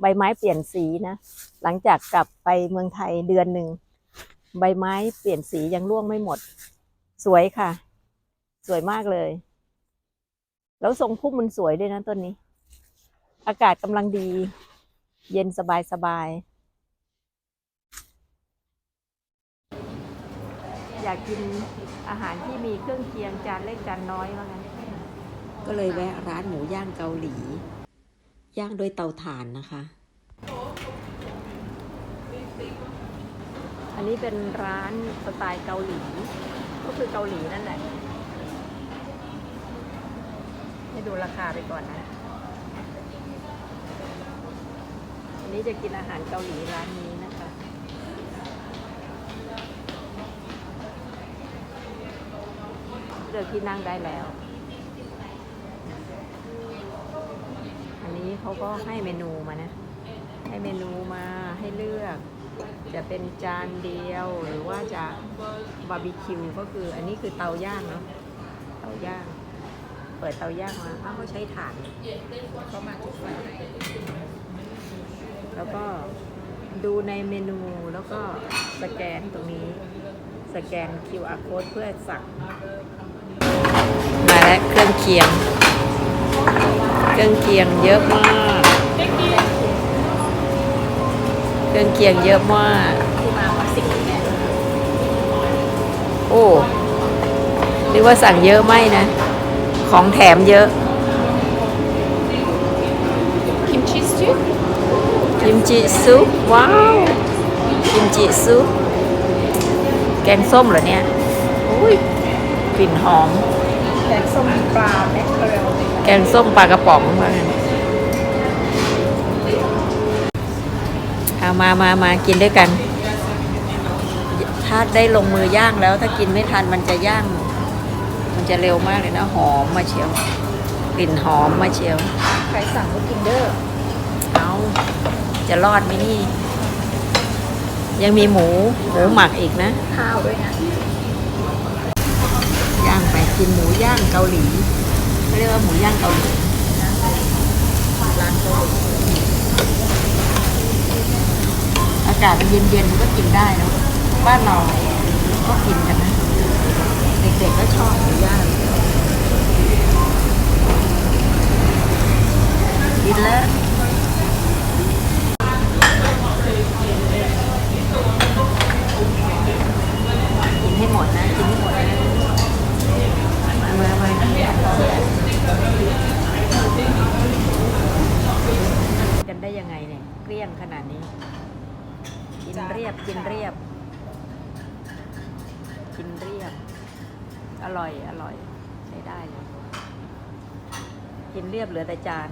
ใบไม้เปลี่ยนสีนะ หลังจากกลับไปเมืองไทยเดือนหนึ่ง ใบไม้เปลี่ยนสียังร่วงไม่หมด สวยค่ะ สวยมากเลย แล้วทรงพุ่มมันสวยด้วยนะต้นนี้ อากาศกำลังดี เย็นสบายสบาย อยากกินอาหารที่มีเครื่องเคียงจานเล็กจานน้อยว่างั้นก็เลยแวะร้านหมูย่างเกาหลี ย่างด้วยเตาถ่านนะคะ อันนี้เป็นร้านสไตล์เกาหลี ก็คือเกาหลีนั่นแหละ ให้ดูราคาไปก่อนนะ อันนี้จะกินอาหารเกาหลีร้านนี้นะคะเลือกที่นั่งได้แล้ว นี้เขาก็ให้เมนูมานะ ให้เมนูมาให้เลือก จะเป็นจานเดียวหรือว่าจะบาร์บีคิวก็คืออันนี้คือเตาย่างเนาะเตาย่าง เปิดเตาย่างมาอ้าวเขาใช้ถ่านเขามาทุกวันแล้วก็ดูในเมนูแล้วก็สแกนตรงนี้ สแกน QR code เพื่อสั่งมาแล้วเครื่องเคียง เครื่องเคียงเยอะมาก เครื่องเคียงเยอะมาก โอ้หรือว่าสั่งเยอะไหมนะ ของแถมเยอะคิมชิสจุกิมจิซุปว้าว กิมจิซุปแกงส้มเหรอเนี่ยอุ้ยกลิ่นหอมแกงส้มปลาแมคเคอร แกงส้มปลากระป๋องว่างั้นเอามามามากินด้วยกัน ถ้าได้ลงมือย่างแล้ว ถ้ากินไม่ทันมันจะย่าง มันจะเร็วมากเลยนะ หอมมาเชียว กลิ่นหอมมาเชียว ใครสั่งก็กินเด้อ เอาจะรอดไหมนี่ ยังมีหมู หมูหมักอีกนะ ข้าวด้วยนะ ย่างไปกินหมูย่างเกาหลี เรียกว่าหมูย่างเกาหลีร้านเกาหลีอากาศมันเย็นๆมันก็กินได้เนะบ้านเราก็กินกันนะ เด็กๆก็ชอบหมูย่างกินแล้วกินให้หมดนะ กินให้หมดนะมามามากันได้ยังไงเนี่ย เกลี้ยงขนาดนี้ กิ นเรียบกินเรียบ กินเรียบ อร่อยอร่อยใช้ได้เลย กินเรียบเหลือแต่จาน